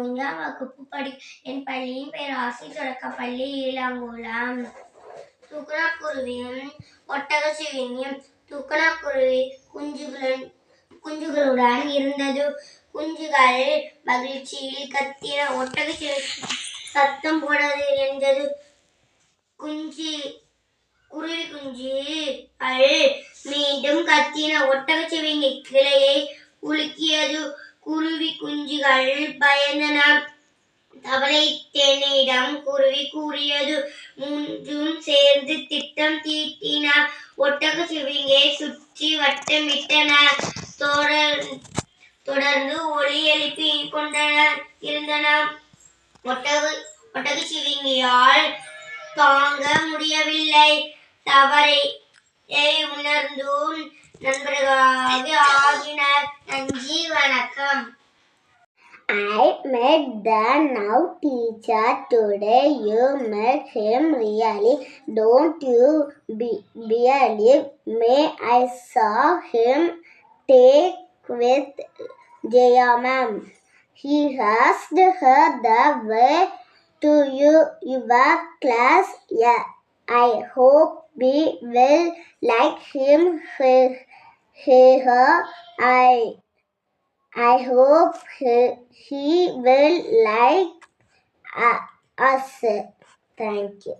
மூன்றாம் வகுப்பு படி என் பள்ளியின் பெயர் ஆசை தொடக்க பள்ளி ஈழாங்குளம் துக்கணக்குருவியும் ஒட்டகச்சிவிங்கியும் துக்கணக்குருவி குஞ்சுகளுடன் குஞ்சுகளுடன் இருந்தது. குஞ்சுகள் மகிழ்ச்சியில் கத்தின ஒட்டகச்சிவி சத்தம் போனது என்றது குஞ்சு குருவி குஞ்சு அல் மீண்டும் கத்தின ஒட்டகச்சிவிங்கி கிளையை உலுக்கியது. குருவி குஞ்சுகள் பயந்தன. தவளை தேனிடம் குருவி கூறியது மூன்றும் சேர்ந்து திட்டம் தீட்டின. ஒட்டக சிவிங்கை சுற்றி வட்டமிட்டன. தொடர் தொடர்ந்து ஒளி எழுப்பி கொண்டன இருந்தன. ஒட்டக ஒட்டக சிவிங்கியால் தாங்க முடியவில்லை. தவறை உணர்ந்தும். நண்பர்களாக ஆகி நன்றி வணக்கம் I met the now teacher today. You met him really. Don't you be, believe me? I saw him take with Jaya ma'am. He asked her the way to you, your class. Yeah, I hope we will like him here. here. I I hope he, he will like uh, us. Thank you.